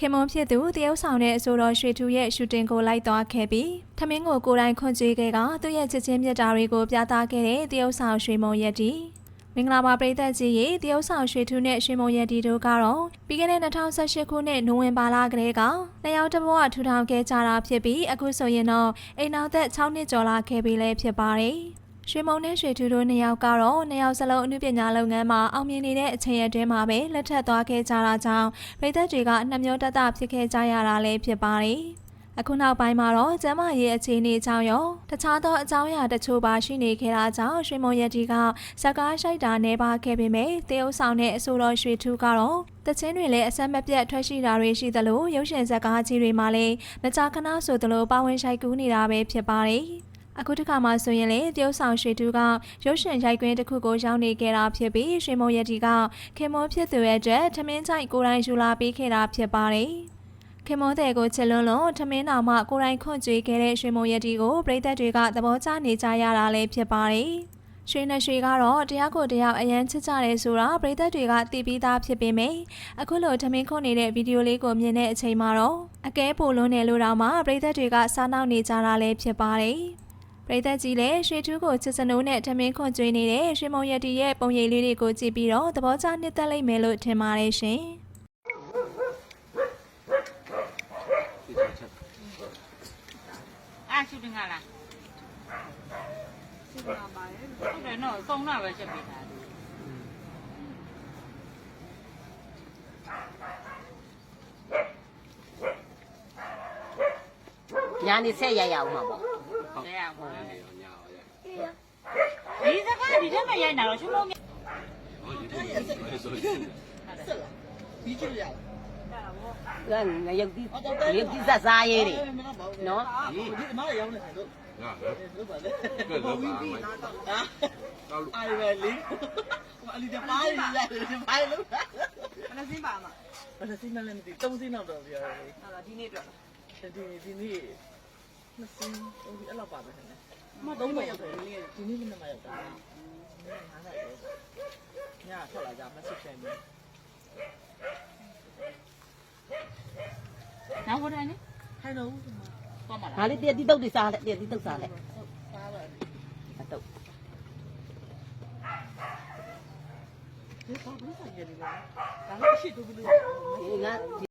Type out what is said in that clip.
ခင်မွန်ဖြစ်သူတရုတ်ဆောင်တဲ့အဆိုတော်ရွှေထူးရဲ့ရှူတင်ကိုလိုက်သွားခဲ့ပြီးထမင်းကိုကိုယ်တိုင်ခွန်ကြွေးခဲ့ကသူ့ရဲ့ချစ်ချင်းမြတ်တာတွေကိုပြသခဲ့တဲ့တရုတ်ဆောင်ရွှေမုံရက်တီမင်္ဂလာပါပရိသတ်ကြီးရေတရုတ်ဆောင်ရွှေထူးနဲ့ရွှေမုံရက်တီတို့ကတော့ပြီးခဲ့တဲ့2018ခုနှစ်နိုဝင်ဘာလကတည်းကနှစ်ယောက်တစ်ဘဝထူထောင်ခဲ့ကြတာဖြစ်ပြီးအခုဆိုရင်တော့အိမ်နောက်သက်6နှစ်ကျော်လာခဲ့ပြီလည်းဖြစ်ပါတယ် ရွှေမုံနဲ့ရွှေထူတို့နှစ်ယောက်ကတော့နှစ်ယောက်စလုံးအမှုပညာလုပ်ငန်းမှာအောင်မြင်နေတဲ့အချိန်အတွင်းမှာပဲလက်ထပ်သွားခဲ့ကြတာကြောင့်ပြည်သက်တွေကနှမျိုးတက်တာဖြစ်ခဲ့ကြရတာလည်းဖြစ်ပါတယ်။အခုနောက်ပိုင်းမှာတော့ကျမ်းမာရေးအခြေအနေကြောင့်ရောတခြားသောအကြောင်းအရာတချို့ပါရှိနေခဲ့တာကြောင့်ရွှေမုံရက်တီကဇက်ကားရှိုက်တာနေပါခဲ့ပေမဲ့တရုတ်ဆောင်တဲ့အဆိုတော်ရွှေထူကတော့တချင်းတွေလည်းအဆက်မပြတ်ထွက်ရှိတာတွေရှိသလိုရုပ်ရှင်ဇက်ကားကြီးတွေမှာလည်းမကြာခဏဆိုသလိုပါဝင်ရှိုက်ကူးနေတာပဲဖြစ်ပါတယ်။ အခုတစ်ခါမှဆိုရင်လေတရုတ်ဆောင်ရွှေတူကရုပ်ရှင်ရိုက်ကွင်းတစ်ခုကိုရောက်နေခဲ့တာဖြစ်ပြီးရွှေမုံရတီကခင်မွန်ဖြစ်သူရဲ့အတွက်ထမင်းချိုက်ကိုယ်တိုင်ယူလာပေးခဲ့တာဖြစ်ပါတယ်။ခင်မွန်တဲ့ကိုချစ်လွန်းလွန်းထမင်းတော်မှကိုယ်တိုင်ခွန့်ကြွေးခဲ့တဲ့ရွှေမုံရတီကိုပြည်သက်တွေကသဘောကျနေကြရတာလည်းဖြစ်ပါတယ်။ရွှေနဲ့ရွှေကတော့တရားကိုတရားအရန်ချစ်ကြတယ်ဆိုတာပြည်သက်တွေကသိပြီးသားဖြစ်ပေမယ့်အခုလိုထမင်းခွန့်နေတဲ့ဗီဒီယိုလေးကိုမြင်တဲ့အချိန်မှာတော့အကဲပိုလွန်းတယ်လို့တော့မှပြည်သက်တွေကစားနောက်နေကြတာလည်းဖြစ်ပါတယ်။ ပရိသတ်ကြီးလည်းရွှေထူးကိုချစ်စနိုးနဲ့ထမင်းခွန်ကျွေးနေတဲ့ရွှေမုံရတီရဲ့ပုံရိပ်လေးတွေကိုကြည့်ပြီးတော့သဘောကျနှစ်သက်လိမ့်မယ်လို့ထင်ပါတယ်ရှင်အာရှူတင်ကလားရှူတင်ပါရဲ့ဟုတ်တယ်နော်သုံးတာပဲချက်ပေးတာညာနေဆက်ရရအောင်မှာပေါ့ တရားဝင်ဒီစကားဒီထဲမှာရိုက်နေတာတော့ရှုံးလုံးမြကဲငရုတ်တိငရုတ်တိဆက်စားရေးတွေနော်ဒီမှာရောက်နေတယ်တို့ငါတို့ပါလေကဲတော့ပါမယ်ဟာအိုင်ဝဲလီဟိုအလီတပါးရည်ရတယ်ဒီပါလို့ဘယ်စင်းပါမှာဘယ်စင်းမလဲမသိသုံးစင်းတော့တော့ပြောတယ်ဟာဒီနေ့တော့ဒီဒီနေ့ နှစ်စင်းဟိုအဲ့လောက်ပါပဲခင်ဗျမသုံးတော့ရောက်တယ်ဒီနေ့မနက်မှရောက်တာနည်းငါးလိုက်တယ်ညထွက်လာကြမစစ်ချင်ဘူးနောက်ကိုတိုင်းနေဟဲ့တော့သွားမှာလားငါလေးတည့်တိတုတ်တွေစားလက်တည့်တိတုတ်စားလက်စားပါအတုတ်ဒီဘာလို့ဆိုင်ရလဲဒါလည်းရှိတူဘူးလို့ငါ